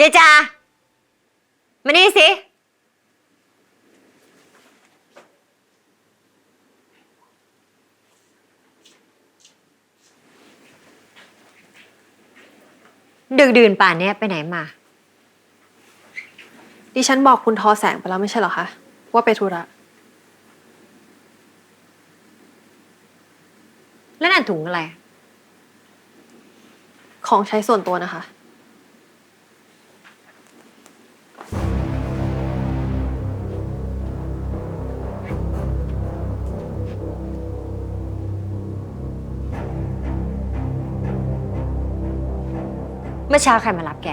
ยายจา มานี่สิ ดึกดื่นป่านเนี้ยไปไหนมา ดิฉันบอกคุณทอแสงไปแล้วไม่ใช่เหรอคะ ว่าไปธุระ แล้วนั่นถุงอะไร ของใช้ส่วนตัวนะคะ เมื่อเช้าใครมารับแก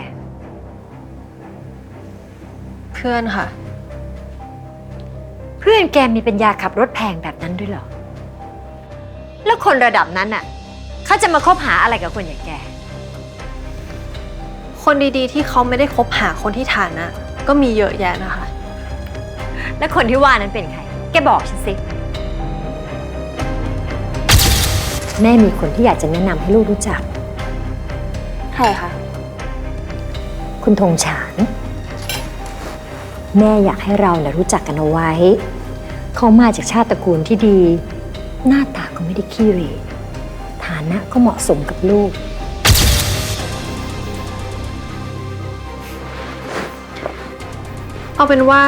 เพื่อนค่ะ เพื่อนแกมีปัญญาขับรถแพงแบบนั้นด้วยเหรอ แล้วคนระดับนั้นน่ะเขาจะมาคบหาอะไรกับคนอย่างแก คนดีๆ ที่เขาไม่ได้คบหาคนที่ฐานะ ก็มีเยอะแยะนะคะ แล้วคนที่ว่านั้นเป็นใคร แกบอกฉันสิ แม่มีคนที่อยากจะแนะนำให้ลูกรู้จัก ใครคะ คุณธงฉาน แม่อยากให้เราเนี่ยรู้จักกันเอาไว้ เขามาจากชาติตระกูลที่ดี หน้าตาก็ไม่ได้ขี้เหร่ฐานะก็เหมาะสมกับลูก เอาเป็นว่า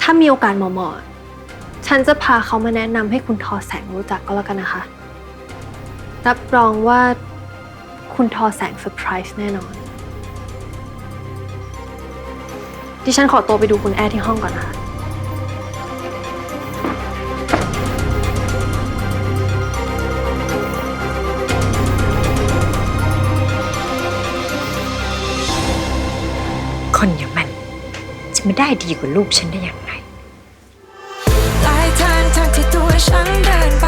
ถ้ามีโอกาสเหมาะๆฉันจะพาเขามาแนะนำให้คุณทอแสงรู้จักก็แล้วกันนะคะ รับรองว่าคุณทอแสงเซอร์ไพรส์แน่นอน ดิฉันขอตัวไปดูคุณแอร์ที่ห้องก่อนนะคะ คนอย่างมัน จะมาได้ดีกว่าลูกฉันได้อย่างไร หลายทางทางที่ตัวฉันเดินไป